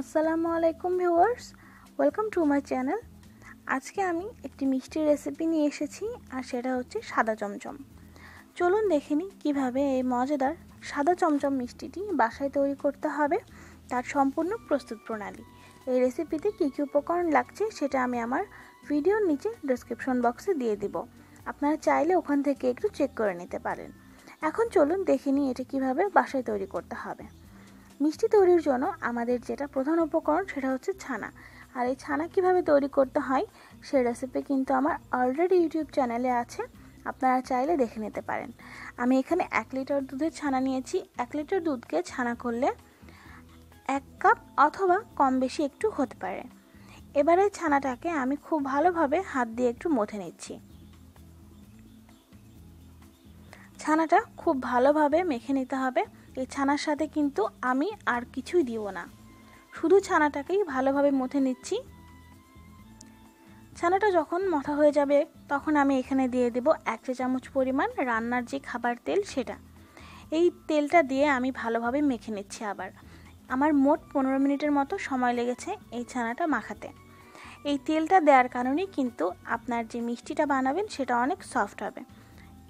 আসসালামু আলাইকুম viewers, welcome to my channel. আজকে আমি একটি মিষ্টি রেসিপি নিয়ে এসেছি, আর সেটা হচ্ছে সাদা চমচম। চলুন দেখে নিই কীভাবে এই মজাদার সাদা চমচম মিষ্টিটি বাসায় তৈরি করতে হবে, তার সম্পূর্ণ প্রস্তুত প্রণালী। এই রেসিপিতে কী কী উপকরণ লাগছে সেটা আমি আমার ভিডিওর নিচে ডিসক্রিপশন বক্সে দিয়ে দিব। আপনারা চাইলে ওখান থেকে একটু চেক করে নিতে পারেন। এখন চলুন দেখে নিই এটা কীভাবে বাসায় তৈরি করতে হবে। মিষ্টি তৈরির জন্য আমাদের যেটা প্রধান উপকরণ সেটা হচ্ছে ছানা। আর এই ছানা কীভাবে তৈরি করতে হয় সেই রেসিপি কিন্তু আমার অলরেডি ইউটিউব চ্যানেলে আছে, আপনারা চাইলে দেখে নিতে পারেন। আমি এখানে এক লিটার দুধের ছানা নিয়েছি। এক লিটার দুধকে ছানা করলে এক কাপ অথবা কম বেশি একটু হতে পারে। এবারে ছানাটাকে আমি খুব ভালোভাবে হাত দিয়ে একটু মথে নিচ্ছি। ছানাটা খুব ভালোভাবে মেখে নিতে হবে। এই ছানার সাথে কিন্তু আমি আর কিছুই দিব না। শুধু ছানাটাকেই ভালোভাবে মথে নিচ্ছি। ছানাটা যখন মথা হয়ে যাবে, তখন আমি এখানে দিয়ে দেব এক চা চামচ পরিমাণ রান্নার যে খাবার তেল সেটা। এই তেলটা দিয়ে আমি ভালোভাবে মেখে নিচ্ছি আবার। আমার মোট পনেরো মিনিটের মতো সময় লেগেছে এই ছানাটা মাখাতে। এই তেলটা দেওয়ার কারণেই কিন্তু আপনার যে মিষ্টিটা বানাবেন সেটা অনেক সফট হবে।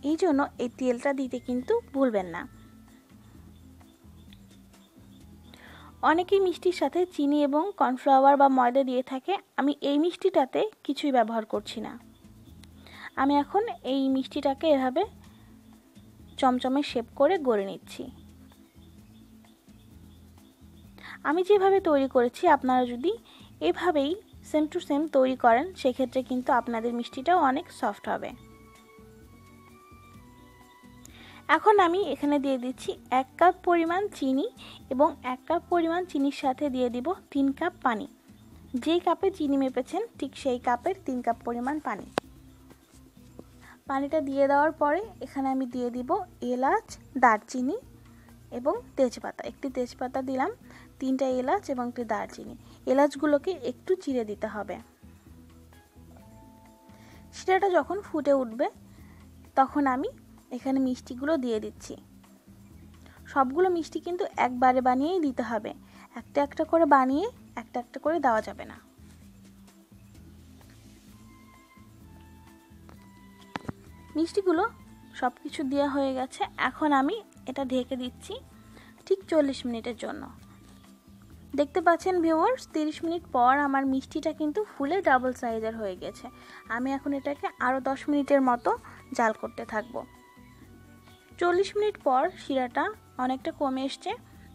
এই জন্য এই তেলটা দিতে কিন্তু ভুলবেন না। অনেকেই মিষ্টির সাথে চিনি এবং কর্নফ্লাওয়ার বা ময়দা দিয়ে থাকে। আমি এই মিষ্টিটাতে কিছুই ব্যবহার করছি না। আমি এখন এই মিষ্টিটাকে এভাবে চমচমে শেপ করে গড়ে নিচ্ছি। আমি যেভাবে তৈরি করেছি, আপনারা যদি এভাবেই সেম টু সেম তৈরি করেন, সেক্ষেত্রে কিন্তু আপনাদের মিষ্টিটাও অনেক সফট হবে। এখন আমি এখানে দিয়ে দিচ্ছি এক কাপ পরিমাণ চিনি এবং এক কাপ পরিমাণ চিনির সাথে দিয়ে দিব তিন কাপ পানি। যেই কাপে চিনি মেপেছেন, ঠিক সেই কাপের তিন কাপ পরিমাণ পানি। পানিটা দিয়ে দেওয়ার পরে এখানে আমি দিয়ে দিব এলাচ, দারচিনি এবং তেজপাতা। একটি তেজপাতা দিলাম, তিনটা এলাচ এবং একটি দারচিনি। এলাচগুলোকে একটু চিড়ে দিতে হবে। শিরাটা যখন ফুটে উঠবে, তখন আমি এখানে মিষ্টিগুলো দিয়ে দিচ্ছি। সবগুলো মিষ্টি কিন্তু একবারে বানিয়েই দিতে হবে। একটা একটা করে বানিয়ে একটা একটা করে দেওয়া যাবে না। মিষ্টিগুলো সব কিছু দেওয়া হয়ে গেছে। এখন আমি এটা ঢেকে দিচ্ছি ঠিক চল্লিশ মিনিটের জন্য। দেখতে পাচ্ছেন ভিউয়ার্স তিরিশ মিনিট পর আমার মিষ্টিটা কিন্তু ফুলে ডাবল সাইজের হয়ে গেছে। আমি এখন এটাকে আরও দশ মিনিটের মতো জাল করতে থাকব। চল্লিশ মিনিট পর শিরাটা অনেকটা কমে এসছে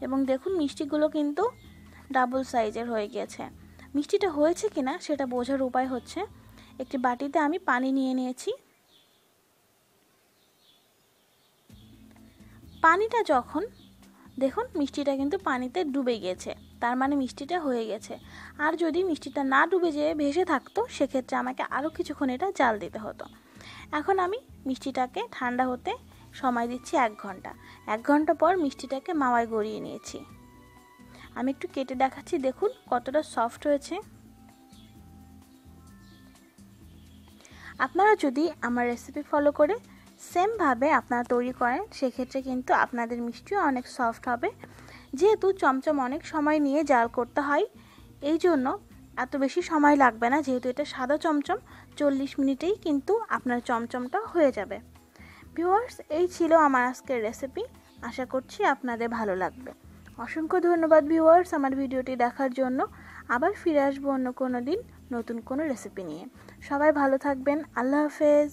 এবং দেখুন মিষ্টিগুলো কিন্তু ডাবল সাইজের হয়ে গিয়েছে। মিষ্টিটা হয়েছে কিনা সেটা বোঝার উপায় হচ্ছে, একটি বাটিতে আমি পানি নিয়ে নিয়েছি। পানিটা যখন, দেখুন মিষ্টিটা কিন্তু পানিতে ডুবে গিয়েছে, তার মানে মিষ্টিটা হয়ে গেছে। আর যদি মিষ্টিটা না ডুবে যেয়ে ভেসে থাকতো, সেক্ষেত্রে আমাকে আরও কিছুক্ষণ এটা জাল দিতে হতো। এখন আমি মিষ্টিটাকে ঠান্ডা হতে সময় দিচ্ছি এক ঘণ্টা। এক ঘণ্টা পর মিষ্টিটাকে মাওয়ায় গড়িয়ে নিয়েছি। আমি একটু কেটে দেখাচ্ছি, দেখুন কতটা সফট হয়েছে। আপনারা যদি আমার রেসিপি ফলো করে সেমভাবে আপনারা তৈরি করেন, সেক্ষেত্রে কিন্তু আপনাদের মিষ্টিও অনেক সফট হবে। যেহেতু চমচম অনেক সময় নিয়ে জাল করতে হয়, এই জন্য এত বেশি সময় লাগবে না। যেহেতু এটা সাদা চমচম, চল্লিশ মিনিটেই কিন্তু আপনার চমচমটা হয়ে যাবে। ভিউয়ার্স এই ছিল আমার আজকের রেসিপি আশা করছি আপনাদের ভালো লাগবে। অসংখ্য ধন্যবাদ ভিউয়ার্স আমার ভিডিওটি দেখার জন্য। আবার ফিরে আসব অন্য কোনো দিন নতুন কোনো রেসিপি নিয়ে। সবাই ভালো থাকবেন। আল্লাহ হাফেজ।